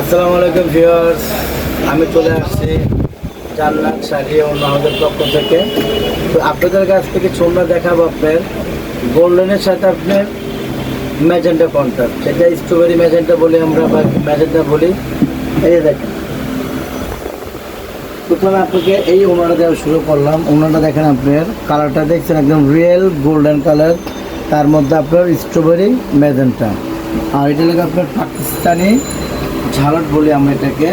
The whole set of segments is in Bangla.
আসসালামু আলাইকুম ভিউয়ার্স, আমি চলে আসছি জান্নাত শাড়ি ও নাহদের পক্ষ থেকে। তো আপনাদের কাছ থেকে সোমবার দেখাবো আপনার গোল্ডেনের সাথে আপনার ম্যাজেন্টা কন্ট্রাক্ট সেটা স্ট্রবেরি ম্যাজেন্টা বলি আমরা বা ম্যাজেন্টা বলি। এই দেখেন। প্রথমে আপনাকে এই ওনাটা দেওয়া শুরু করলাম। ওনাটা দেখেন আপনার কালারটা দেখছেন একদম রিয়েল গোল্ডেন কালার তার মধ্যে আপনার স্ট্রবেরি ম্যাজেন্টা আর এটা লাগে আপনার পাকিস্তানি ঝালট বলি আমরা এটাকে।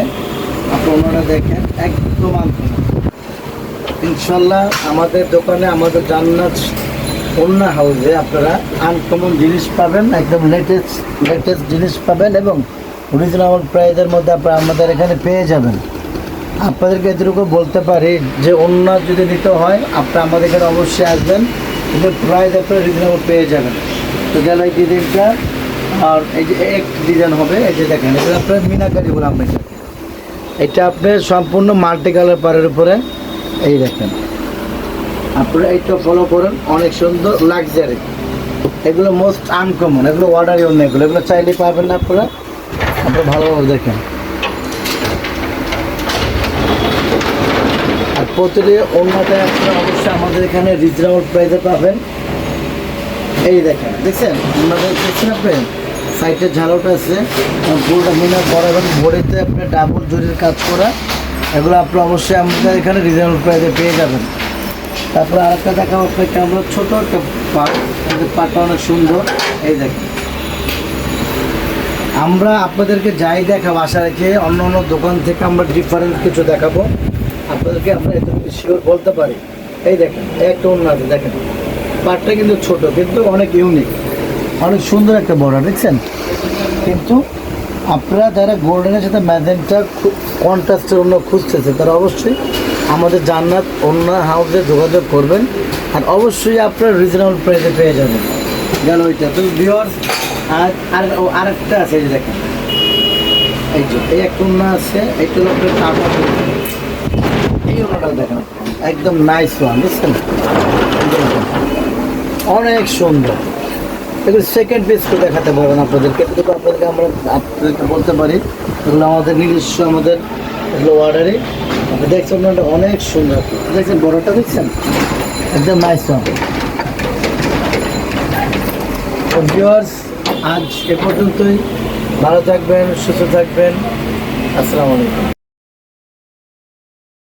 আপনি ওনারা দেখেন, একদম ইনশাল্লাহ আমাদের দোকানে আমাদের জান্নাত অন্য হাউসে আপনারা আনকমন জিনিস পাবেন, একদম লেটেস্ট লেটেস্ট জিনিস পাবেন এবং রিজনেবল প্রাইজের মধ্যে আপনারা আমাদের এখানে পেয়ে যাবেন। আপনাদেরকে এতটুকু বলতে পারি যে অন্য যদি নিতে হয়, আপনারা আমাদের এখানে অবশ্যই আসবেন। কিন্তু প্রাইজ আপনারা রিজনেবল পেয়ে যাবেন। তো গেল এই ডিজাইনটা আর এই যে এক ডিজাইন হবে, এই যে দেখেন, এটা আপনার মিনাকারি বলে আমরা। এটা আপনার সম্পূর্ণ মাল্টি কালার পাড়ের উপরে, এই দেখেন। আপনারা এইটা ফলো করেন, অনেক সুন্দর লাক্সারি এগুলো মোস্ট আনকমন এগুলো অর্ডারই অন্য এগুলো। এগুলো চাইলে পাবেন না আপনারা আপনারা ভালোভাবে দেখেন। আর প্রতিটি অন্যটা আপনারা অবশ্যই আমাদের এখানে রিজনেবল প্রাইসে পাবেন। এই দেখেন, দেখছেন? আপনাদের দেখছেন আপনি? সাইডের ঝালোটা আছে। পুরোটা মিনা বরাবর ভরিতে আপনার ডাবল জরির কাজ করা এগুলো আপনি অবশ্যই আমাদের এখানে রিজনেবল প্রাইসে পেয়ে যাবেন। তারপরে আরেকটা দেখাবো আপনাকে আমরা ছোটো একটা পাট। পাটটা অনেক সুন্দর। এই দেখেন। আমরা আপনাদেরকে যাই দেখাবো, আশা রেখে অন্য অন্য দোকান থেকে আমরা ডিফারেন্ট কিছু দেখাবো। আপনাদেরকে আমরা এতটুকু শিওর বলতে পারি। এই দেখেন, একটা অন্য আছে দেখেন। পাটটা কিন্তু ছোট, কিন্তু অনেক ইউনিক অনেক সুন্দর একটা বর্ডার, দেখছেন? কিন্তু আপনারা যারা গোল্ডেনের সাথে ম্যাজেন্টা কন্ট্রাস্টের অন্য খুঁজতেছে, তারা অবশ্যই আমাদের জান্নাত অন্য হাউসে যোগাযোগ করবেন আর অবশ্যই আপনারা রিজনেবল প্রাইসে পেয়ে যাবেন। গেল ওইটা। তো ভিওর আর আর আরেকটা আছে, এই দেখেন। এই যে, এই একটা অন্য আছে এইটা হলো আপনার টাকা এই অন্যটা দেখেন, একদম নাইস ওয়ান বুঝছেন। অনেক সুন্দর। এগুলো সেকেন্ড পেজ দেখাতে পারবেন আপনাদেরকে। কিন্তু আপনাদেরকে আমরা আপনাদেরকে বলতে পারি এগুলো আমাদের নিজস্ব আমাদের এগুলো অর্ডারে আপনি দেখছেন অনেক সুন্দর। দেখছেন, বড়টা দেখছেন? একদম নাইস ভিউয়ার্স আজ এ পর্যন্তই। ভালো থাকবেন, সুস্থ থাকবেন। আসসালামু আলাইকুম।